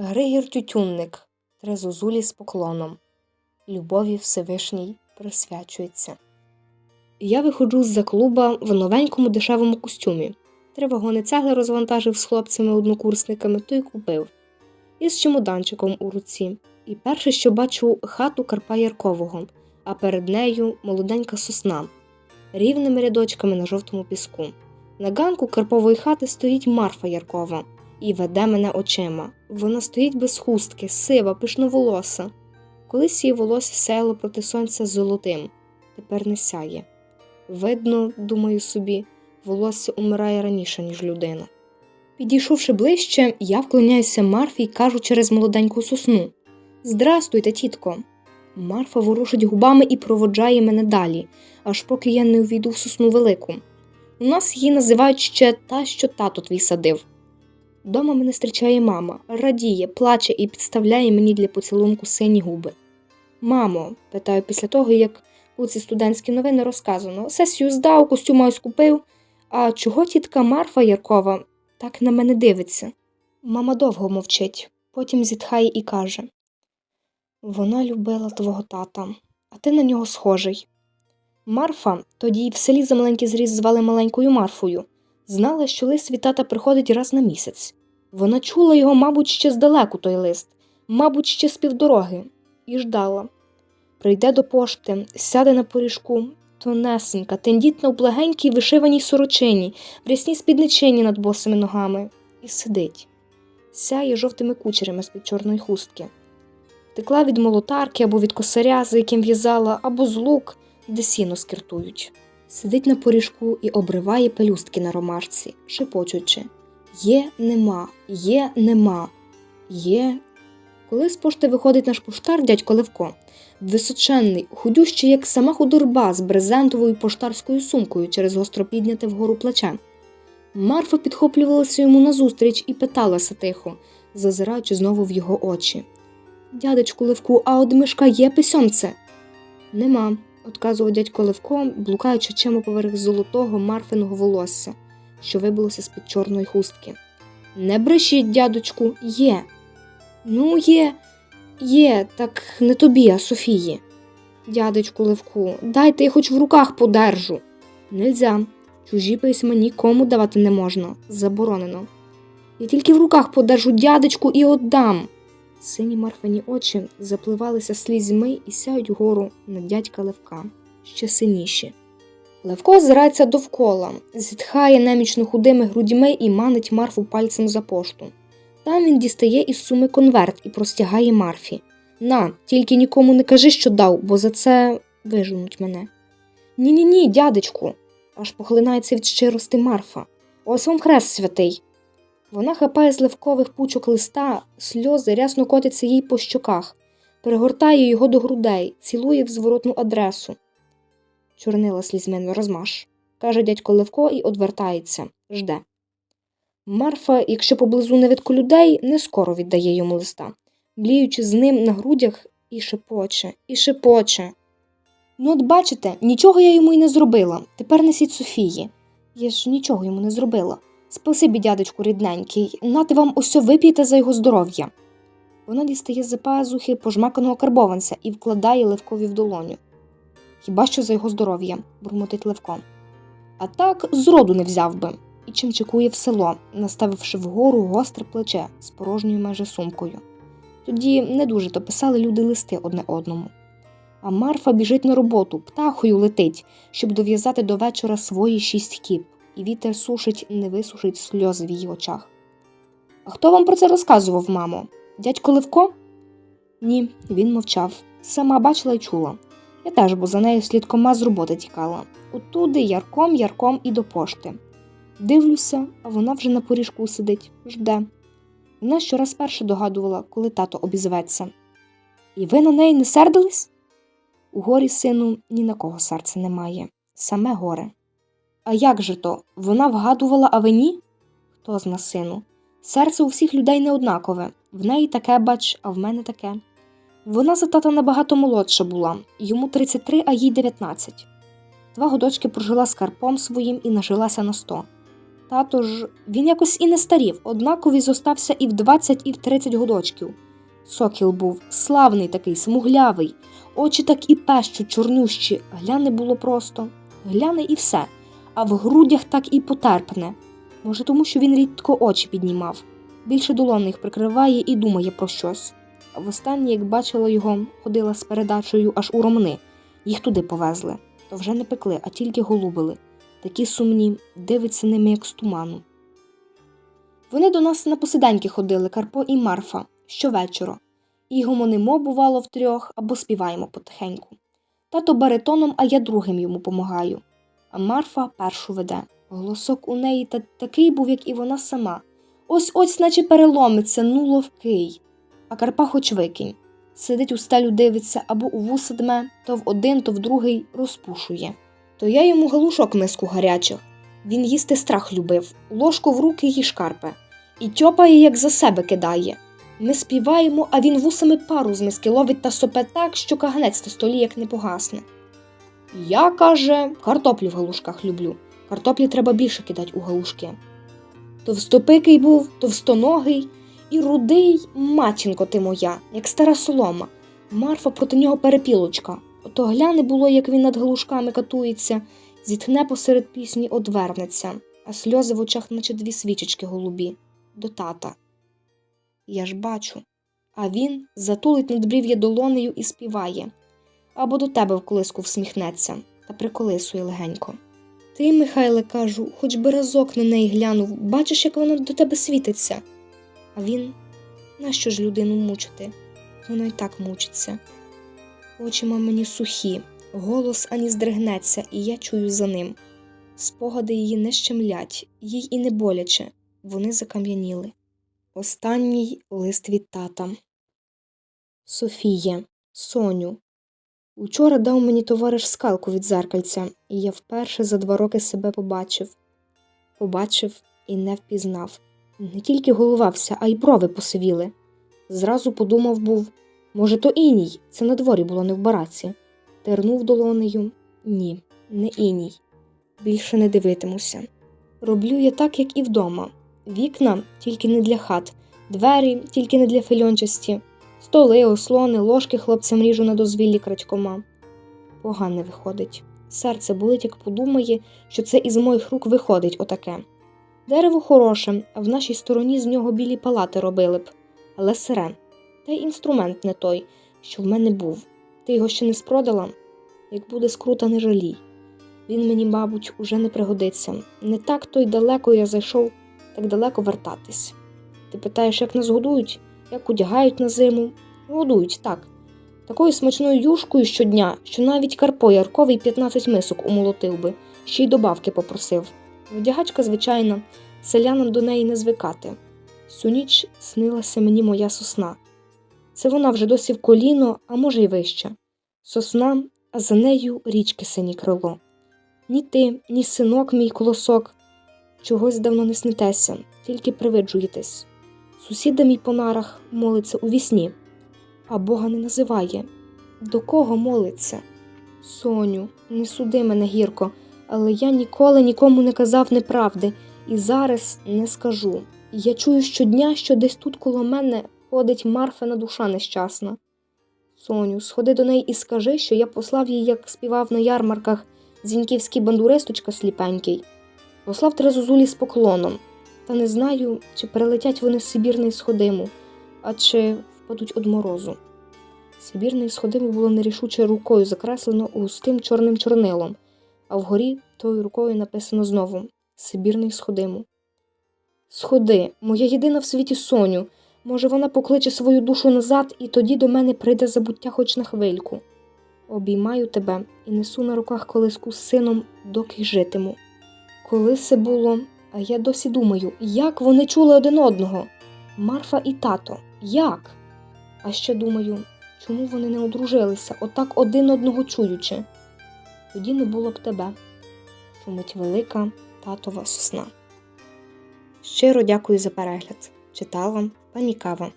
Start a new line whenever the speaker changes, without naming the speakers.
Григір Тютюнник, три зозулі з поклоном. Любові Всевишній присвячується. Я виходжу з-за клуба в новенькому дешевому костюмі. Три вагони цегли розвантажив з хлопцями-однокурсниками, то й купив. І з чемоданчиком у руці. І перше, що бачу хату Карпа Яркового, а перед нею молоденька сосна, рівними рядочками на жовтому піску. На ганку Карпової хати стоїть Марфа Яркова і веде мене очима. Вона стоїть без хустки, сива, пишноволоса. Колись її волосся сяяло проти сонця золотим, тепер не сяє. Видно, думаю собі, волосся умирає раніше, ніж людина. Підійшовши ближче, я вклоняюся Марфі і кажу через молоденьку сосну Здрастуйте, тітко. Марфа ворушить губами і проводжає мене далі, аж поки я не увійду в сосну велику. У нас її називають ще та, що тато твій садив. Дома мене зустрічає мама, радіє, плаче і підставляє мені для поцілунку сині губи. Мамо, питаю після того, як у ці студентські новини розказано, сесію здав, костюм ось купив. А чого тітка Марфа Яркова так на мене дивиться? Мама довго мовчить, потім зітхає і каже Вона любила твого тата, а ти на нього схожий. Марфа, тоді в селі за маленький зріс звали маленькою Марфою, знала, що лист від тата приходить раз на місяць. Вона чула його, мабуть, ще здалеку той лист, мабуть, ще з півдороги, і ждала. Прийде до пошти, сяде на поріжку, тонесенька, тендітна у благенькій вишиваній сорочині, в рясній спідничині над босими ногами, і сидить, сяє жовтими кучерями з-під чорної хустки. Втекла від молотарки або від косаря, за яким в'язала, або з лук, де сіно скиртують. Сидить на поріжку і обриває пелюстки на ромашці, шепочучи Є, нема, є, нема, є. Коли з пошти виходить наш поштар дядько Левко, височенний, худющий, як сама худорба з брезентовою поштарською сумкою через гостро підняте вгору плече. Марфа підхоплювалася йому назустріч і питалася тихо, зазираючи знову в його очі. Дядечку Левку, а од мишка є письонце? Нема, отказував дядько Левко, блукаючи чимо поверх золотого марфиного волосся, що вибилося з-під чорної хустки. Не брешіть, дядочку, є. Ну, є, є, так не тобі, а Софії. Дядечку Левку, дайте я хоч в руках подержу. Нельзя. Чужі письма нікому давати не можна. Заборонено. Я тільки в руках подержу дядечку і отдам. Сині марфані очі запливалися слізьми і сяють гору на дядька Левка, ще синіші. Левко озирається довкола, зітхає немічно худими грудьми і манить Марфу пальцем за пошту. Там він дістає із суми конверт і простягає Марфі. На, тільки нікому не кажи, що дав, бо за це виженуть мене. Ні, ні, ні, дядечку, аж похлинається від щирости Марфа. Ось вам хрест святий. Вона хапає з левкових пучок листа, сльози рясно котяться їй по щоках, перегортає його до грудей, цілує в зворотну адресу. Чорнила слізьми розмаш, каже дядько Левко і одвертається, жде. Марфа, якщо поблизу невидко людей, не скоро віддає йому листа, мліючи з ним на грудях і шепоче, і шепоче. Ну, от бачите, нічого я йому й не зробила. Тепер несіть Софії. Я ж нічого йому не зробила. Спасибі, дядечку рідненький, нати вам усьо вип'єте за його здоров'я. Вона дістає з пазухи пожмаканого карбованця і вкладає Левкові в долоню. Хіба що за його здоров'я, бурмотить Левко. А так зроду не взяв би, і чимчикує в село, наставивши вгору гостре плече з порожньою майже сумкою. Тоді не дуже то писали люди листи одне одному. А Марфа біжить на роботу, птахою летить, щоб дов'язати до вечора свої шість кіп і вітер сушить, не висушить сльози в її очах. А хто вам про це розказував, мамо? Дядько Левко? Ні, він мовчав. Сама бачила й чула. Я теж, бо за нею слідкома з роботи тікала. Отуди ярком, ярком і до пошти. Дивлюся, а вона вже на поріжку сидить, жде. Вона щораз перше догадувала, коли тато обізветься. І ви на неї не сердились? У горі, сину, ні на кого серця немає, саме горе. А як же то? Вона вгадувала, а ви ні? Хто зна, сину? Серце у всіх людей не однакове. В неї таке, бач, а в мене таке. Вона за тата набагато молодша була, йому 33, а їй 19. Два годочки прожила з Карпом своїм і нажилася на 100. Тато ж він якось і не старів, однакові зостався і в 20, і в 30 годочків. Сокіл був славний такий, смуглявий, очі так і пещуть, чорнющі, гляне було просто, гляне і все, а в грудях так і потерпне. Може, тому що він рідко очі піднімав, більше долони їх прикриває і думає про щось. Востаннє, як бачила його, ходила з передачею аж у ромни, їх туди повезли, то вже не пекли, а тільки голубили. Такі сумні, дивиться ними, як з туману. Вони до нас на посиденьки ходили Карпо і Марфа щовечора, і гомонимо, бувало, втрьох або співаємо потихеньку. Тато баритоном, а я другим йому помагаю. А Марфа першу веде. Голосок у неї та такий був, як і вона сама. Ось ось, наче переломиться, ну ловкий. А Карпа хоч викинь. Сидить у стелю дивиться або у вуса дме, то в один, то в другий розпушує. То я йому галушок миску гарячих. Він їсти страх любив, ложку в руки їй шкарпе, і тьопає, як за себе кидає. Ми співаємо, а він вусами пару з миски ловить та сопе так, що каганець на столі як не погасне. Я, каже, картоплю в галушках люблю. Картоплі треба більше кидать у галушки. Товстопикий був, товстоногий і рудий, матінко ти моя, як стара солома. Марфа проти нього перепілочка. Ото гляне було, як він над галушками катується, зітхне посеред пісні, одвернеться, а сльози в очах, наче дві свічечки голубі, до тата. Я ж бачу. А він затулить надбрів'я долонею і співає, або до тебе в колиску всміхнеться та приколисує легенько. Ти, Михайле, кажу, хоч би разок на неї глянув, бачиш, як вона до тебе світиться. А він нащо ж людину мучити? Вона й так мучиться. Очі мамині сухі, голос ані здригнеться, і я чую за ним. Спогади її не щемлять, їй і не боляче, вони закам'яніли. Останній лист від тата. Софіє, Соню. Учора дав мені товариш скалку від зеркальця, і я вперше за два роки себе побачив. Побачив і не впізнав. Не тільки голова вся, а й брови посивіли. Зразу подумав був, може, то іній, це на дворі було не в бараці. Тернув долонею. Ні, не іній. Більше не дивитимуся. Роблю я так, як і вдома. Вікна тільки не для хат, двері тільки не для фільончасті, столи, ослони, ложки хлопцям ріжу на дозвіллі крадькома. Погане виходить. Серце болить, як подумає, що це із моїх рук виходить отаке. Дерево хороше, а в нашій стороні з нього білі палати робили б, але сире. Та й інструмент не той, що в мене був. Ти його ще не спродала? Як буде скрута, не жалій. Він мені, мабуть, уже не пригодиться. Не так то й далеко я зайшов, так далеко вертатись. Ти питаєш, як нас годують, як одягають на зиму? Годують, так. Такою смачною юшкою щодня, що навіть Карпо Ярковий 15 мисок умолотив би, ще й добавки попросив. Вдягачка, звичайно, селянам до неї не звикати. Всю ніч снилася мені моя сосна. Це вона вже досі в коліно, а може й вище. Сосна, а за нею річки сині крило. Ні ти, ні синок мій колосок. Чогось давно не снитеся, тільки привиджуєтесь. Сусіда мій по нарах молиться у вісні, а Бога не називає. До кого молиться? Соню, не суди мене гірко, але я ніколи нікому не казав неправди і зараз не скажу. Я чую щодня, що десь тут коло мене ходить Марфина душа нещасна. Соню, сходи до неї і скажи, що я послав їй, як співав на ярмарках зіньківський бандуристочка сліпенький. Послав Трезузулі з поклоном, та не знаю, чи перелетять вони з Сибірної сходиму, а чи впадуть од морозу. Сибірної сходиму було нерішуче рукою закреслено густим чорним чорнилом, а вгорі тою рукою написано знову Сибірний сходиму. Сходи, моя єдина в світі Соню. Може, вона покличе свою душу назад, і тоді до мене прийде забуття хоч на хвильку. Обіймаю тебе і несу на руках колиску з сином, доки житиму. Коли це було, а я досі думаю, як вони чули один одного? Марфа і тато, як? А ще думаю, чому вони не одружилися, отак один одного чуючи? Тоді не було б тебе. Шумить велика татова сосна. Щиро дякую за перегляд. Читала пані Кава.